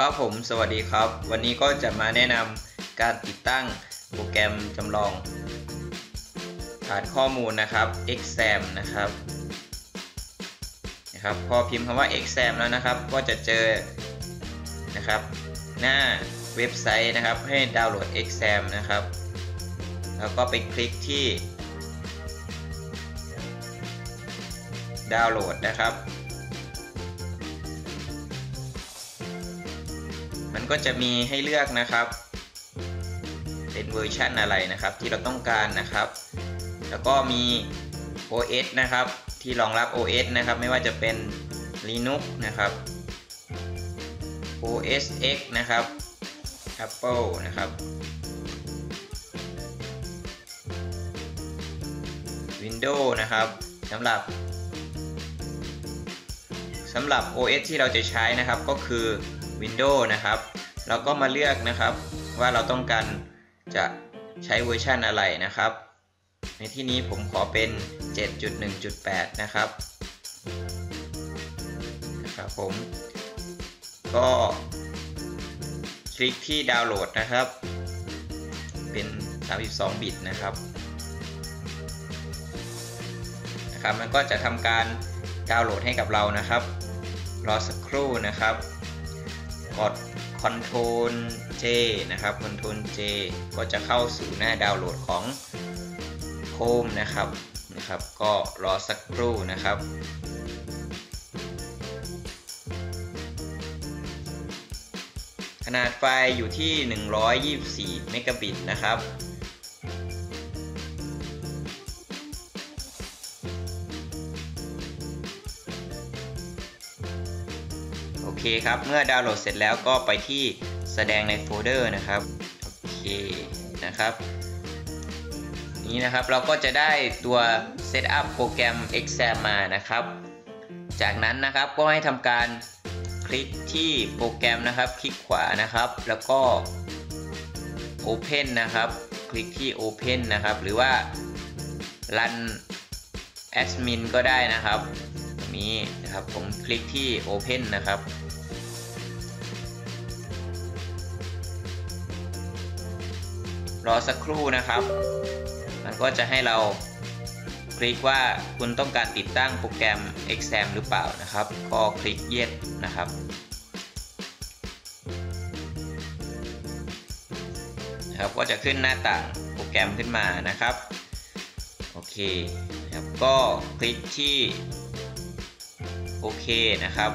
ครับผมสวัสดีครับ วันนี้ก็จะมาแนะนำการติดตั้งโปรแกรมจำลอง ฐานข้อมูลนะครับ exam นะครับนะครับพอพิมพ์คำว่า exam แล้วนะครับ ก็จะเจอนะครับ หน้าเว็บไซต์นะครับ ให้ดาวน์โหลด exam นะครับ แล้วก็ไปคลิกที่ ดาวน์โหลดนะครับ ก็จะมีให้เลือกนะครับ เป็นเวอร์ชันอะไรนะครับ ที่เราต้องการนะครับ แล้วก็มี OS นะครับ ที่รองรับ OS นะครับ ไม่ว่าจะเป็น Linux นะครับ OS X นะครับ Apple นะครับ Windows นะครับสำหรับสำหรับ OS ที่เราจะใช้นะครับก็คือ Windows นะครับ เราก็มาเลือกนะครับว่าเราต้องการจะใช้เวอร์ชันอะไรนะครับ ในที่นี้ผมขอเป็น 7.1.8 นะครับนะครับผม ก็คลิกที่ดาวน์โหลดนะครับ เป็น 32 บิตนะครับนะครับ มันก็จะทำการดาวน์โหลดให้กับเรานะครับ รอสักครู่นะครับ กด Ctrl J นะครับ Ctrl J ก็จะเข้าสู่หน้าดาวน์โหลดของ Chrome นะครับนะครับ ก็รอสักครู่นะครับขนาดไฟล์อยู่ที่ 124 เมกะบิตนะครับ เคครับ เมื่อดาวน์โหลดเสร็จแล้วก็ไปที่แสดงในโฟลเดอร์นะครับ โอเคนะครับ นี้นะครับเราก็จะได้ตัว Setup โปรแกรม Exam มานะครับ จากนั้นนะครับก็ให้ทำการคลิกที่โปรแกรมนะครับ คลิกขวานะครับ แล้วก็ Open นะครับ คลิกที่ Open นะครับ หรือว่า Run Admin ก็ได้นะครับ ตรงนี้นะครับผมคลิกที่ Open นะครับ รอสักครู่นะครับ มันก็จะให้เราคลิกว่าคุณต้องการติดตั้งโปรแกรม Exam หรือเปล่านะครับ ก็คลิก Yes นะครับ นะครับ ก็จะขึ้นหน้าต่างโปรแกรมขึ้นมานะครับ โอเคครับก็คลิกที่โอเคนะครับ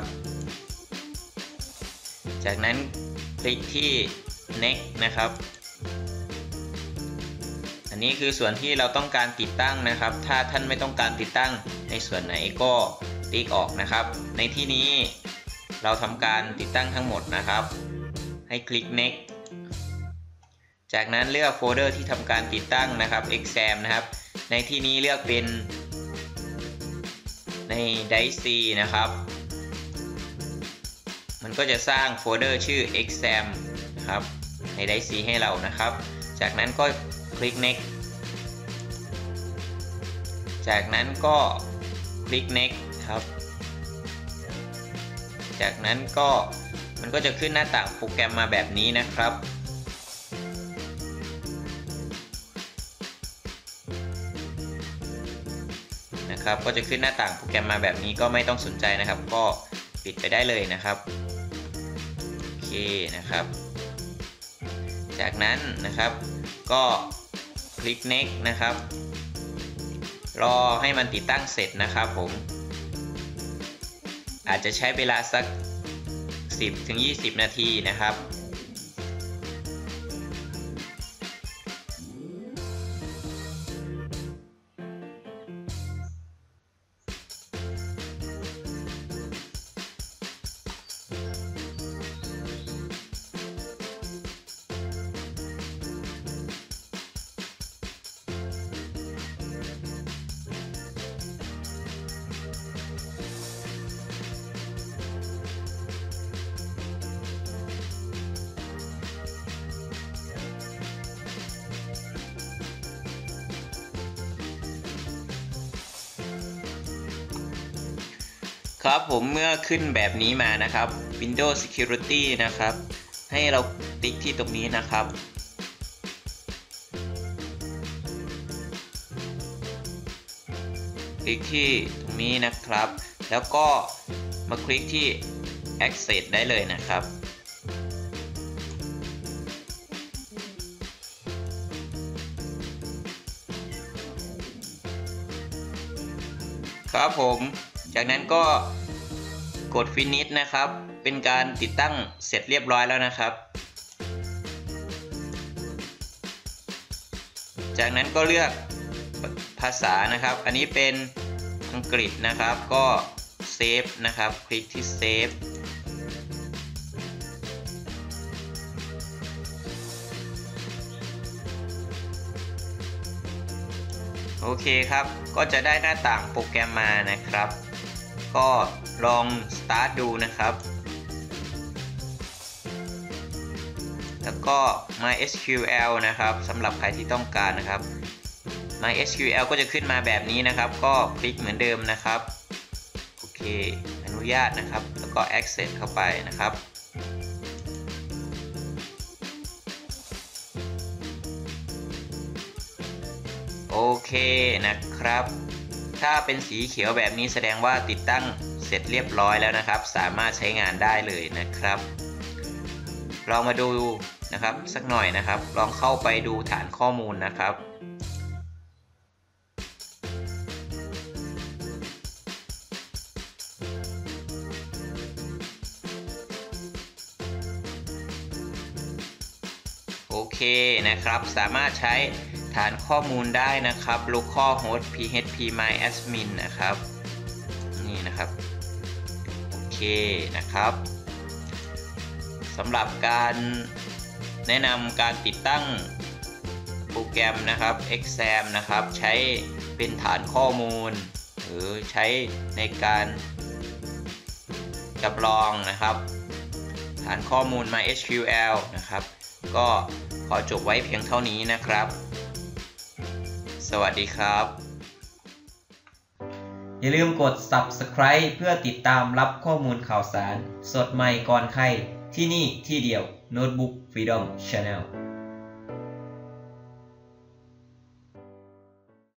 จากนั้นคลิกที่ next นะครับ อันนี้คือส่วนที่เราต้องการติดตั้งนะครับ ถ้าท่านไม่ต้องการติดตั้งในส่วนไหนก็ติ๊กออกนะครับ ในที่นี้เราทำการติดตั้งทั้งหมดนะครับ ให้คลิก next จากนั้นเลือกโฟลเดอร์ที่ทำการติดตั้งนะครับ exam นะครับ ในที่นี้เลือกเป็นใน drive C นะครับ มันก็จะสร้างโฟลเดอร์ชื่อ exam นะครับ ใน drive C ให้เรานะครับ จากนั้นก็ ลิก next จากนั้นก็คลิก next ครับ จากนั้นก็มันก็จะขึ้นหน้าต่างโปรแกรมมาแบบนี้นะครับนะครับ ก็จะขึ้นหน้าต่างโปรแกรมมาแบบนี้ก็ไม่ต้องสนใจนะครับ ก็ปิดไปได้เลยนะครับโอเคนะครับ จากนั้นนะครับก็ คลิก next นะครับ รอให้มันติดตั้งเสร็จนะครับผม อาจจะใช้เวลาสัก 10-20 นาทีนะครับ ครับผมเมื่อขึ้นแบบนี้มานะครับ Windows Security นะครับ ให้เราติ๊กที่ตรงนี้นะครับ คลิกที่ตรงนี้นะครับ แล้วก็มาคลิกที่ Access ได้เลยนะครับ ครับผม จากนั้นก็กด Finish นะครับ เป็นการติดตั้งเสร็จเรียบร้อยแล้วนะครับ จากนั้นก็เลือกภาษานะครับ อันนี้เป็นอังกฤษนะครับ ก็เซฟนะครับ คลิกที่เซฟโอเคครับ ก็จะได้หน้าต่างโปรแกรมมานะครับ ก็ลอง start ดูนะครับ แล้วก็ MySQL นะครับสำหรับใครที่ต้องการนะครับ MySQL ก็จะขึ้นมาแบบนี้นะครับ ก็คลิกเหมือนเดิมนะครับโอเคอนุญาตนะครับ แล้วก็ Access เข้าไปนะครับโอเคนะครับ ถ้าเป็นสีเขียวแบบนี้แสดงว่าติดตั้งเสร็จเรียบร้อยแล้วนะครับ สามารถใช้งานได้เลยนะครับลองมาดูนะครับสักหน่อยนะครับ ลองเข้าไปดูฐานข้อมูลนะครับโอเคนะครับ สามารถใช้ ฐานข้อมูลได้นะครับ localhost php myadmin นะครับ นี่นะครับ โอเคนะครับสำหรับการแนะนำการติดตั้งโปรแกรมนะครับ exam นะครับ ใช้เป็นฐานข้อมูล หรือใช้ในการจำลองนะครับ ฐานข้อมูล MySQL นะครับ ก็ขอจบไว้เพียงเท่านี้นะครับ สวัสดีครับ อย่าลืมกด subscribe เพื่อติดตามรับข้อมูลข่าวสาร สดใหม่ก่อนใคร ที่นี่ที่เดียว Notebook Freedom Channel